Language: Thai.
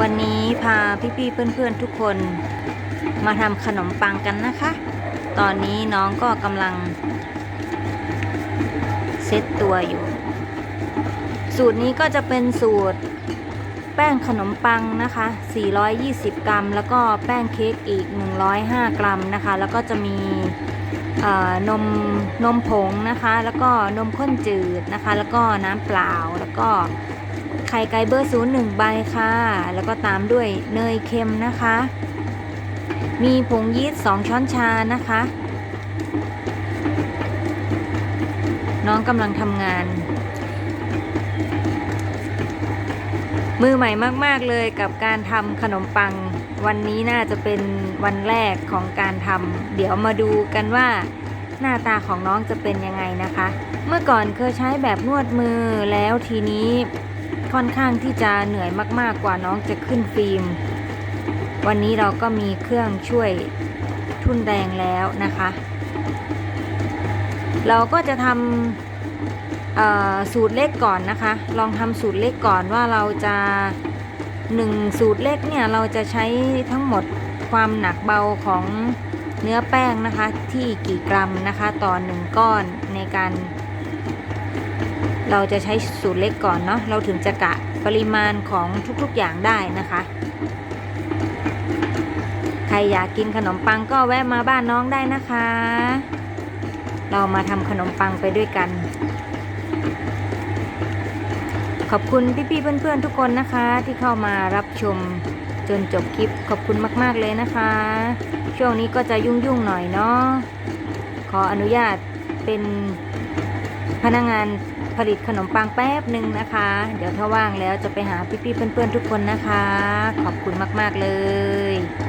วันนี้พาพี่ๆเพื่อนๆทุกคนมาทำขนมปังกันนะคะ ตอนนี้น้องก็กำลังเซตตัวอยู่ สูตรนี้ก็จะเป็นสูตรแป้งขนมปังนะคะ 420 กรัม แล้วก็แป้งเค้กอีก 105 กรัมนะคะ แล้วก็จะมีนมนมผงนะคะ แล้วก็นมข้นจืดนะคะ แล้วก็น้ำเปล่า แล้วก็ ไข่ไก่เบอร์ศูนย์หนึ่งใบค่ะ แล้วก็ตามด้วยเนยเค็มนะคะ มีผงยีสต์2ช้อนชานะคะ น้องกำลังทำงาน มือใหม่มาก ๆ เลยกับการทำขนมปัง วันนี้น่าจะเป็นวันแรกของการทำเดี๋ยวมาดูกันว่าหน้าตาของน้องจะเป็นยังไงนะคะ เมื่อก่อนเคยใช้แบบนวดมือแล้วทีนี้ ค่อนข้างที่จะเหนื่อยมาก ๆ กว่าน้องจะขึ้นฟิล์ม วันนี้เราก็มีเครื่องช่วยทุ่นแรงแล้วนะคะ เราก็จะทำสูตรเล็กก่อนนะคะ ลองทำสูตรเล็กก่อนว่าเราจะหนึ่งสูตรเล็กเนี่ยเราจะใช้ทั้งหมดความหนักเบาของเนื้อแป้งนะคะที่กี่กรัมนะคะต่อหนึ่งก้อนในการ เราจะใช้สูตรเล็กก่อนเนาะเราถึงจะกะปริมาณของทุกๆอย่างได้นะคะ ใครอยากกินขนมปังก็แวะมาบ้านน้องได้นะคะ เรามาทำขนมปังไปด้วยกัน ขอบคุณพี่ๆเพื่อนๆทุกคนนะคะ ที่เข้ามารับชมจนจบคลิปขอบคุณมาก ๆ เลยนะคะ ช่วงนี้ก็จะยุ่ง ๆ หน่อยเนาะขออนุญาตเป็นพนักงาน ผลิตขนมปังแป๊บหนึ่งนะคะ เดี๋ยวถ้าว่างแล้วจะไปหาพี่ๆเพื่อนๆทุกคนนะคะ ขอบคุณมากๆเลย